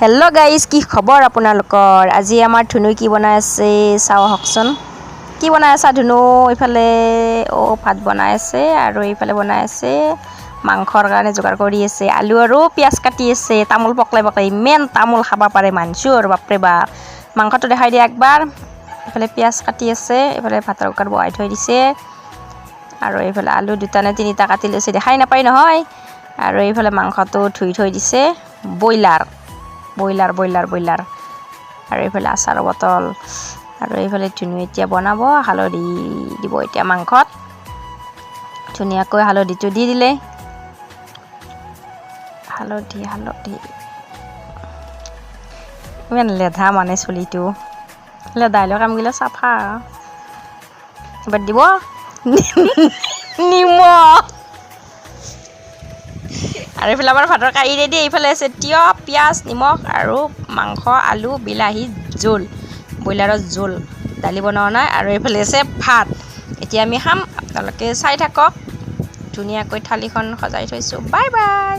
Hello' guys কি খবৰ আপোনালোকৰ? আজি আমাৰ ধুনুই কি বনাই আছে? চাওঁ আহকচোন। কি বনাই আছা ধুনু? এইফালে অ' ভাত বনাই আছে আৰু এইফালে বনাই আছে মাংসৰ কাৰণে যোগাৰ কৰি আছে, আলু আৰু পিঁয়াজ কাটি আছে, তামোল পকলাই পকলাই, ইমান তামোল খাব পাৰে মানছোঁ আৰু, বাপৰে বাপ মাংসটো দেখাই দিয়া একবাৰ। এইফালে পিঁয়াজ কাটি আছে এইফালে ভাতৰ কুকাৰ বহাই থৈ দিছে। আৰু এইফালে আলু দুটা নে তিনিটা কাটি লৈছে, দেখাই নাপায় নহয়। আৰু এইফালে মাংসটো ধুই থৈ দিছে, ব্ৰইলাৰ। Broiler broiler broiler. আৰু এইফালে আচাৰৰ বটল। আৰু এইফালে ধুনু এতিয়া বনাব, হালধি দিব এতিয়া মাংসত। ধুনীয়াকৈ হালধিটো দি দিলে। হালধি হালধি। ইমান লেধা মানে চুলিটো। লেধাইলৈ কামগিলা চাফা। এবাৰ দিব। নিমখ আৰু এইফালে আমাৰ ভাতৰ কাঢ়ি ৰেডি এইফালে আছে তিয়ঁহ, পিঁয়াজ, নিমখ আৰু মাংস, আলু, বিলাহী, জোল, ব্ৰইলাৰৰ জোল, দালি বনোৱা নাই আৰু এইফালে আছে ভাত। এতিয়া আমি খাম, আপোনালোকে চাই থাকক। ধুনীয়াকৈ থালিখন সজাই থৈছোঁ। Bye bye.